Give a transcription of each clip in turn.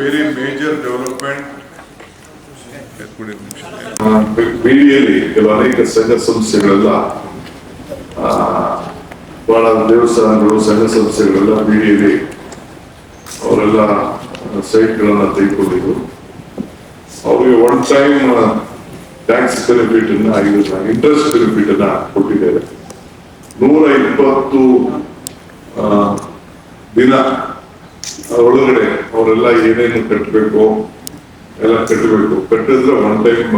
very major development. ಬೀದಿಯಲ್ಲಿ ಕೆಲವು ಅನೇಕ ಸಂಘ ಸಂಸ್ಥೆಗಳೆಲ್ಲ ಬಹಳ ದೇವಸ್ಥಾನಗಳು, ಸಂಘ ಸಂಸ್ಥೆಗಳೆಲ್ಲ ಬೀದಿಯಲ್ಲಿ ಅವರೆಲ್ಲ ಸೈಟ್ಗಳನ್ನ ತೆಗೆದುಕೊಂಡಿದ್ರು. ಅವ್ರಿಗೆ ಒನ್ ಟೈಮ್ ಟ್ಯಾಕ್ಸ್ ಬೆನಿಫಿಟ್ ಅನ್ನ ಇಂಟ್ರೆಸ್ಟ್ ಬೆನಿಫಿಟ್ ಅನ್ನ ಕೊಟ್ಟಿದ್ದಾರೆ. ನೂರ ಇಪ್ಪತ್ತು ದಿನ ಒಳಗಡೆ ಅವರೆಲ್ಲ ಏನೇನು ಕಟ್ಟಬೇಕು ಎಲ್ಲ ಕಟ್ಟಬೇಕು ಕಟ್ಟಿದ್ರೆ ಒನ್ ಟೈಮ್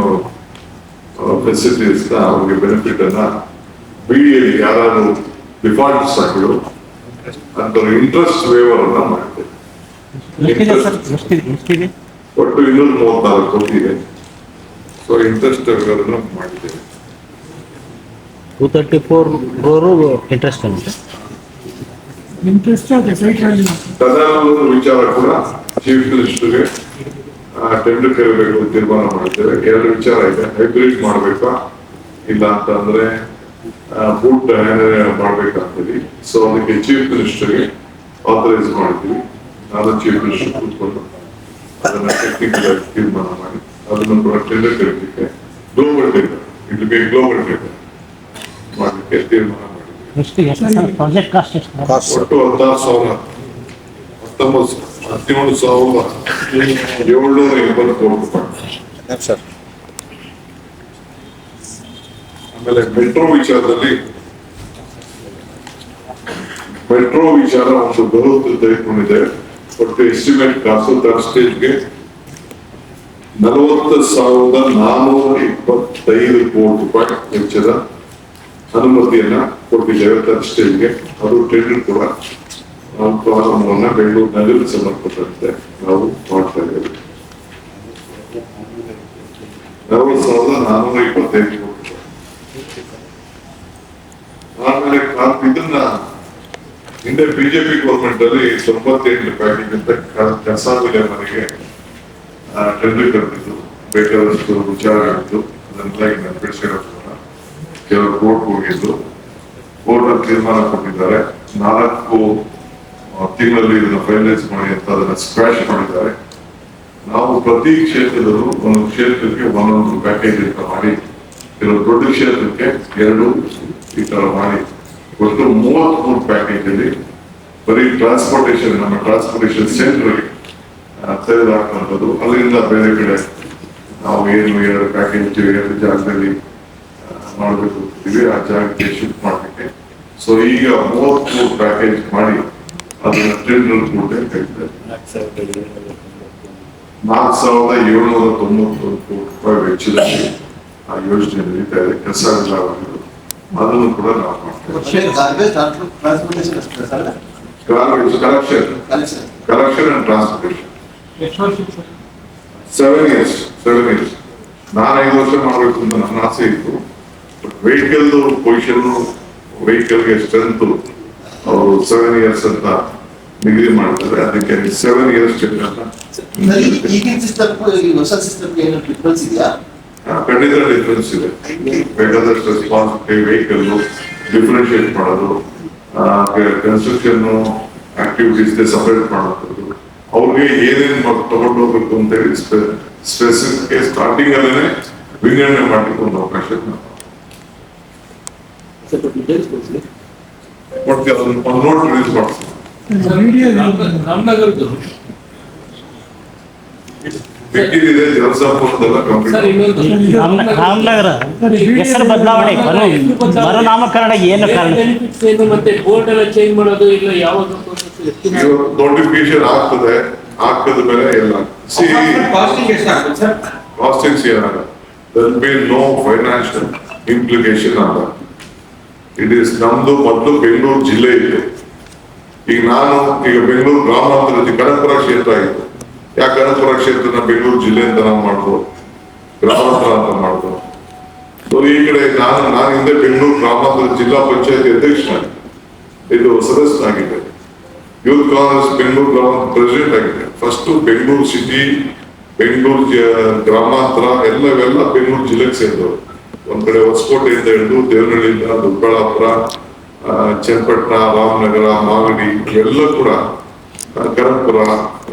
ಫೆಸಿಲಿಟೀಸ್ ಅವ್ರಿಗೆ ಬೆನಿಫಿಟ್ ಅನ್ನ ಬಿಡಿಯಲ್ಲಿ ಯಾರು ಡಿಫಾಲ್ಟ್ ಆಗಿರೋ ಅಂತ ಇಂಟ್ರೆಸ್ಟ್ ವೇವರ್ ಅನ್ನ ಮಾಡ್ತೇವೆ ಒಟ್ಟು ಇನ್ನೂರ ಮೂವತ್ನಾಲ್ಕು ಕೋಟಿ ಇದೆ. ಸೊ ಇಂಟ್ರೆಸ್ಟ್ ವೇವರ್ ಅನ್ನ ಮಾಡಿದ್ದೇವೆ two thirty four crore interest ಅಂತೆ ಇಂಟ್ರೆಸ್ಟ್ ಸೈಟ್ಗಳಲ್ಲಿ ಪ್ರಧಾನಮಂತ್ರಿ ವಿಚಾರ ಕೂಡ ಚೀಫ್ ಮಿನಿಸ್ಟರ್ಗೆ ಟೆಂಡರ್ ಕರಿಬೇಕು ತೀರ್ಮಾನ ಮಾಡಿದ್ದೇವೆ ಎರಡು ವಿಚಾರ ಇದೆ. ಹೈಬ್ರಿಡ್ ಮಾಡಬೇಕಾ? ಇಲ್ಲ ಅಂತಂದ್ರೆ ಬೂಟ್ ಮಾಡ್ಬೇಕಂತೀವಿ ಸೊ ಅದಕ್ಕೆ ಚೀಫ್ ಮಿನಿಸ್ಟರ್ಗೆ ಆಥರೈಸ್ ಮಾಡ್ತೀವಿ ನಾನು ಚೀಫ್ ಮಿನಿಸ್ಟರ್ ಕೂತ್ಕೊಂಡು ಅದನ್ನ ಟೆಕ್ನಿಕಲ್ ಆಗಿ ತೀರ್ಮಾನ ಮಾಡಿ, ಅದನ್ನು ಕೂಡ ಟೆಂಡರ್ ಕರೀಲಿಕ್ಕೆ ಗ್ಲೋಬಲ್ ಟೆಂಡರ್ ಇಲ್ಲಿಗೆ ಗ್ಲೋಬಲ್ ಟೆಂಡರ್ ಮಾಡಲಿಕ್ಕೆ ತೀರ್ಮಾನ ಮಾಡಿದ್ವಿ ಎಷ್ಟು ಎಷ್ಟು ಸರ್ ಪ್ರಾಜೆಕ್ಟ್ ಕಾಸ್ಟ್ ಎಷ್ಟು? ಒಟ್ಟು ಹದಿನಾರು ಸಾವಿರ. ಹತ್ತೊಂಬತ್ತು ಹದಿನೇಳು ಸಾವಿರದ ಏಳ್ನೂರ ಎಂಬತ್ತು ಕೋಟಿ ರೂಪಾಯಿ ಸರ್. ಆಮೇಲೆ ಮೆಟ್ರೋ ವಿಚಾರದಲ್ಲಿ ಮೆಟ್ರೋ ವಿಚಾರ ಒಂದು ಬೃಹತ್ ತೆಗೆದುಕೊಂಡಿದೆ ಒಟ್ಟು ಎಸ್ಟಿಮೇಟ್ ಕಾಸು ಸ್ಟೇಜ್ಗೆ ನಲವತ್ತು ಸಾವಿರದ ನಾನೂರ ಇಪ್ಪತ್ತೈದು ಕೋಟಿ ರೂಪಾಯಿ ವೆಚ್ಚದ ಅನುಮತಿಯನ್ನ ಕೊಟ್ಟಿದ್ದೇವೆ ಥರ್ಡ್ ಸ್ಟೇಜ್ಗೆ ಅದು ಟೆಂಡರ್ ಕೂಡ ಪ್ರಾರಂಭವನ್ನ ಬೆಂಗಳೂರಿನಲ್ಲಿ ಸಂಬಂಧಪಟ್ಟಂತೆ ನಾವು ಮಾಡ್ತಾ ಇದ್ದೇವೆ. ನಲವತ್ತು ಸಾವಿರದ ನಾನೂರ ಇಪ್ಪತ್ತೈದು. ಆಮೇಲೆ ಇದನ್ನ ಹಿಂದೆ ಬಿಜೆಪಿ ಗೌರ್ಮೆಂಟ್ ಅಲ್ಲಿ ತೊಂಬತ್ತೆಂಟು ಪ್ಯಾಕೇಜ್ ಅಂತ ಕೆಲಸ ಕಸ ವಿಲೆ ಮನೆಗೆ ಟೆಂಡರ್ ಕರೆದಿದ್ದು ಬೇಕಾದಷ್ಟು ವಿಚಾರ ಆಗಿತ್ತು ಅದನ್ನೆಲ್ಲ ಈಗ ನೆನಪಿಸಿರೋದ್ರಿಂದ ಕೆಲವರು ಕೋರ್ಟ್ ಹೋಗಿದ್ದು ಕೋರ್ಟ್ ತೀರ್ಮಾನ ಕೊಟ್ಟಿದ್ದಾರೆ. ನಾಲ್ಕು ತಿಂಗಳಲ್ಲಿ ಇದನ್ನ ಫೈನಲೈಸ್ ಮಾಡಿ ಅಂತ ಅದನ್ನ ಸ್ಕ್ರಾಶ್ ಮಾಡಿದ್ದಾರೆ. ನಾವು ಪ್ರತಿ ಕ್ಷೇತ್ರದಲ್ಲೂ ಒಂದು ಕ್ಷೇತ್ರಕ್ಕೆ ಒಂದೊಂದು ಪ್ಯಾಕೇಜ್ ಅಂತ ಮಾಡಿ, ಕೆಲವು ದೊಡ್ಡ ಕ್ಷೇತ್ರಕ್ಕೆ ಎರಡು ಈ ತರ ಮಾಡಿ, ಒಟ್ಟು ಮೂವತ್ಮೂರು ಪ್ಯಾಕೇಜ್ ಅಲ್ಲಿ ಬರೀ ಟ್ರಾನ್ಸ್ಪೋರ್ಟೇಷನ್ ನಮ್ಮ ಟ್ರಾನ್ಸ್ಪೋರ್ಟೇಷನ್ ಸೆಂಟರ್ ತೆಗೆದಾಕುವಂಥದ್ದು ಅಲ್ಲಿಂದ ಬೇರೆ ಕಡೆ ನಾವು ಏನು ಎರಡು ಪ್ಯಾಕೇಜ್ ಎರಡು ಜಾಗದಲ್ಲಿ ಮಾಡ್ಬೇಕು. ಅಂತಿದ್ದೀವಿ ಆ ಜಾಗಕ್ಕೆ ಶಿಫ್ಟ್ ಮಾಡಲಿಕ್ಕೆ. ಸೊ ಈಗ ಮೂವತ್ತು ಪ್ಯಾಕೇಜ್ ಮಾಡಿ ಅದನ್ನ ಕೂಡ ತೆಗೆದಿದ್ದಾರೆ ನಾಲ್ಕು ಸಾವಿರದ ಏಳ್ನೂರ ತೊಂಬತ್ತೊಂದು ಕೋಟಿ ರೂಪಾಯಿ ವೆಚ್ಚದಲ್ಲಿ ಆ ಯೋಜನೆ ನಡೀತಾ ಇದೆ. ಕೆಲಸ ಆಗಿರೋದು. ಅದನ್ನು ಕೂಡ ನಾವು ಮಾಡ್ತೇವೆ. Collection and transportation seven years seven years ನಾನು ಐದು ವರ್ಷ ಮಾಡಬೇಕು ಅಂತ ನನ್ನ ಆಸೆ ಇತ್ತು. ವೆಹಿಕಲ್ ಪೊಸಿಷನ್ ವೆಹಿಕಲ್ಗೆ ಸ್ಟ್ರೆಂತ್ ಅವರು ಸೆವೆನ್ ಇಯರ್ಸ್ ಅಂತ ನಿಗದಿ ಮಾಡ್ತಾರೆ. ಅದಕ್ಕೆ ಸೆವೆನ್ ಇಯರ್ಸ್ ಖಂಡಿತ ಡಿಫ್ರೆನ್ಸ್ ಇದೆ. ಬೇಕಾದಷ್ಟು ರೆಸ್ಪಾನ್ಸಿಬಿಲಿಟಿ ವೆಹಿಕಲ್ ಡಿಫ್ರೆನ್ಶಿಯೇಟ್ ಮಾಡೋದು ಕನ್ಸ್ಟ್ರಕ್ಷನ್ ಆಕ್ಟಿವಿಟೀಸ್ ಸಪರೇಟ್ ಮಾಡೋದು. ಅವ್ರಿಗೆ ಏನೇನು ತಗೊಂಡು ಹೋಗ್ಬೇಕು ಅಂತ ಹೇಳಿ ಸ್ಪೆಸಿಫಿಕ್ ಸ್ಟಾರ್ಟಿಂಗ್ ಅಲ್ಲೇ ವಿಂಗಡಣೆ ಮಾಡ್ಲಿಕ್ಕೆ ಒಂದು ಡೀಟೇಲ್ಸ್ ಇದೆ. ಕೊಡ್ತೀವಿ ಅದನ್ನ ಒಂದು ನೋಟ್ ರಿಲೀಸ್ ಮಾಡ್ತೀವಿ ರಾಮನಗರದ್ದು ಮಿಕ್ಕಿದಿದೆ ಜಲಸಂಪನ್ಮೂಲ ಕಂಪ್ಲೀಟ್ ಸರ್ ಇನ್ನೊಂದು ರಾಮ- ರಾಮನಗರ. ಹೆಸರು ಬದಲಾವಣೆ ಮರು ಮರುನಾಮಕರಣ ಏನು ಕಾರಣ? ಮತ್ತೆ ಬೋರ್ಡ್ ಎಲ್ಲ ಚೇಂಜ್ ಮಾಡೋದು ಇಲ್ಲ ಯಾವಾಗ ನೋಟಿಫಿಕೇಶನ್ ಆಗ್ತದೆ ಆಗ್ತದ ಮೇಲೆ ಎಲ್ಲ. ಸಿ ಕಾಸ್ಟಿಂಗ್ ಎಷ್ಟಾಗುತ್ತೆ ಸರ್ ಕಾಸ್ಟಿಂಗ್ಸ್ ಏನಾಗಲ್ಲ. There be no financial implication ಆಗ ಇಟ್ ಈಸ್ ನಮ್ದು ಮತ್ತು ಬೆಂಗಳೂರು ಜಿಲ್ಲೆ ಇತ್ತು. ಈಗ ನಾನು ಈಗ ಬೆಂಗಳೂರು ಗ್ರಾಮಾಂತರ ಕನಕಪುರ ಕ್ಷೇತ್ರ ಆಯಿತು. ಯಾಕೆ ಕನಕಪುರ ಕ್ಷೇತ್ರನ ಬೆಂಗಳೂರು ಜಿಲ್ಲೆ ಅಂತ ನಾವು ಮಾಡುದು ಗ್ರಾಮಾಂತರ ಅಂತ ಮಾಡಿದ್ರು ಸೊ, ಈ ಕಡೆ ನಾನು ನಾನು ಹಿಂದೆ ಬೆಂಗಳೂರು ಗ್ರಾಮಾಂತರ ಜಿಲ್ಲಾ ಪಂಚಾಯತಿ ಅಧ್ಯಕ್ಷನಾಗಿ, ಇದು ಸದಸ್ಯನಾಗಿದ್ದೆ. ಯೂತ್ ಕಾಂಗ್ರೆಸ್ ಬೆಂಗಳೂರು ಗ್ರಾಮ ಪ್ರೆಸಿಡೆಂಟ್ ಆಗಿದೆ ಫಸ್ಟ್ ಬೆಂಗಳೂರು ಸಿಟಿ ಬೆಂಗಳೂರು ಗ್ರಾಮಾಂತರ ಎಲ್ಲವೆಲ್ಲ ಬೆಂಗಳೂರು ಜಿಲ್ಲೆಗೆ ಸೇರಿದವರು. ಒಂದ್ ಕಡೆ ಹೊಸಕೋಟೆಯಿಂದ ಹಿಡಿದು ದೇವನಹಳ್ಳಿಯಿಂದ ದೊಡ್ಡಬಳ್ಳಾಪುರ ಚನ್ನಪಟ್ಟಣ, ರಾಮನಗರ, ಮಾಗಡಿ ಎಲ್ಲ ಕೂಡ ಕರಪುರ,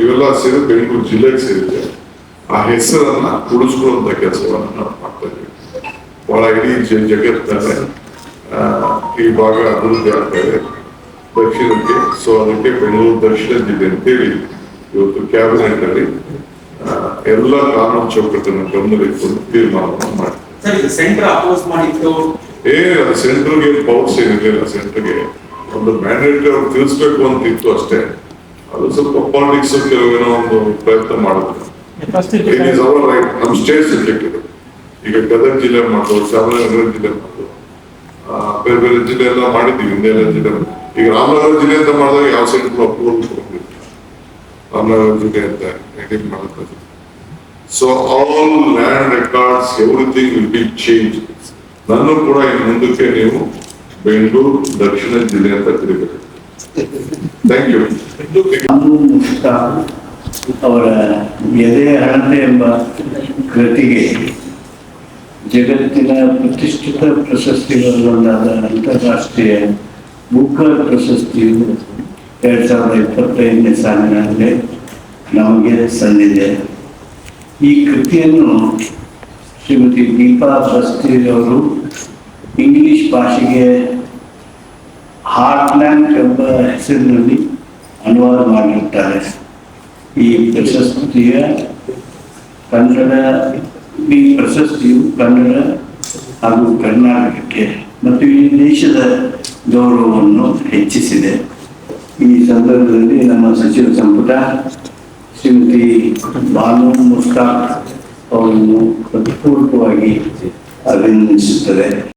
ಇವೆಲ್ಲ ಸೇರಿ ಬೆಂಗಳೂರು ಜಿಲ್ಲೆಗೆ ಸೇರಿದೆ. ಆ ಹೆಸರನ್ನ ಉಳಿಸ್ಕೊಳ್ಳುವಂತ ಕೆಲಸವನ್ನ ನಾವು ಮಾಡ್ತಾ ಇದ್ದೀವಿ. ಬಹಳ ಇಡೀ ಜಗತ್ತಿನಲ್ಲಿ ಈ ಭಾಗ ಅಭಿವೃದ್ಧಿ ಆಗ್ತಾ ಇದೆ. ದಕ್ಷಿಣಕ್ಕೆ, ಸೊ ಅದಕ್ಕೆ ಬೆಂಗಳೂರು ದಕ್ಷಿಣ ಜಿಲ್ಲೆ ಅಂತೇಳಿ ಇವತ್ತು ಕ್ಯಾಬಿನೆಟ್ ಅಲ್ಲಿ ಎಲ್ಲ ಕಾನೂನು ಚೌಕಟ್ಟನ್ನು ಗಮನಿಸಿಕೊಂಡು ತೀರ್ಮಾನವನ್ನು ಮಾಡಿ ಸರ್ ಇದು ಸೆಂಟರ್ ಅಪೋಸ್ ಮಾಡಿತ್ತು ಏನಿಲ್ಲ ಸೆಂಟ್ರಲ್ಗೆ ಪವರ್ಸ್ ಏನಿರಲಿಲ್ಲ ಸೆಂಟ್ರಿಗೆ ಒಂದು ಮ್ಯಾಂಡೇಟರಿ ಅವ್ರು ತಿಳಿಸ್ಬೇಕು ಅಂತ ಇತ್ತು ಅಷ್ಟೇ. ಅದು ಸ್ವಲ್ಪ ಪಾಲಿಟಿಕ್ಸ್ ಕೆಲವೇನೋ ಒಂದು ಪ್ರಯತ್ನ ಮಾಡಿದ್ರು. ಇಟ್ ಈಸ್ ಅವರ್ ರೈಟ್ ನಮ್ಮ ಸ್ಟೇಟ್ ಸಬ್ಜೆಕ್ಟ್ ಇದು. ಈಗ ಗದಗ ಜಿಲ್ಲೆ ಮಾಡ್ಬೋದು ಚಾಮರಾಜನಗರ ಜಿಲ್ಲೆ ಮಾಡ್ಬೋದು. ಆ, ಬೇರೆ ಬೇರೆ ಜಿಲ್ಲೆ ಎಲ್ಲ ಮಾಡಿದ್ದೀವಿ ಹಿಂದೆ ಎಲ್ಲ ಜಿಲ್ಲೆ ಈಗ ರಾಮನಗರ ಜಿಲ್ಲೆ ಅಂತ ಮಾಡಿದಾಗ ಯಾವ ಸೆಂಟ್ರಲ್ ಅಪ್ರೂವಲ್ ರಾಮನಗರ ಜಿಲ್ಲೆ ಅಂತ ಮಾಡುತ್ತದೆ so all land records everything will be change ನಾನು ಕೂಡ ಈ ಮುಂದಕ್ಕೆ ನೀವು ಬೆಂಗಳೂರು ದಕ್ಷಿಣ ಜಿಲ್ಲೆ ಅಂತ ಕರಿಬೇಕು ಥ್ಯಾಂಕ್ ಯು ಅವರ ಎದೆ ಹಣತೆ ಎಂಬ ಕೃತಿಗೆ ಜಗತ್ತಿನ ಪ್ರತಿಷ್ಠಿತ ಪ್ರಶಸ್ತಿಗಳಲ್ಲೊಂದಾದ ಅಂತಾರಾಷ್ಟ್ರೀಯ ಬುಕ್ಕರ್ ಪ್ರಶಸ್ತಿಯು ಎರಡ್ ಸಾವಿರದ ಇಪ್ಪತ್ತೈದನೇ ಸಾಲಿನಲ್ಲಿ ನಮಗೆ ಸಂದಿದೆ ಈ ಕೃತಿಯನ್ನು ಶ್ರೀಮತಿ ದೀಪಾ ಬಸ್ತಿ ಅವರು ಇಂಗ್ಲಿಷ್ ಭಾಷೆಗೆ ಹಾರ್ಟ್ಲ್ಯಾಂಡ್ ಎಂಬ ಹೆಸರಿನಲ್ಲಿ ಅನುವಾದ ಮಾಡಿರುತ್ತಾರೆ. ಈ ಪ್ರಶಸ್ತಿಯ ಕನ್ನಡ, ಈ ಪ್ರಶಸ್ತಿಯು ಕನ್ನಡ ಹಾಗೂ ಕರ್ನಾಟಕಕ್ಕೆ ಮತ್ತು ಈ ದೇಶದ ಗೌರವವನ್ನು ಹೆಚ್ಚಿಸಿದೆ. ಈ ಸಂದರ್ಭದಲ್ಲಿ ನಮ್ಮ ಸಚಿವ ಸಂಪುಟ ಶ್ರೀಮತಿ ಬಾನು ಮುಸ್ತಾಕ್ ಅವರನ್ನು ಹೃತ್ಪೂರ್ವಕವಾಗಿ ಅಭಿನಂದಿಸುತ್ತದೆ.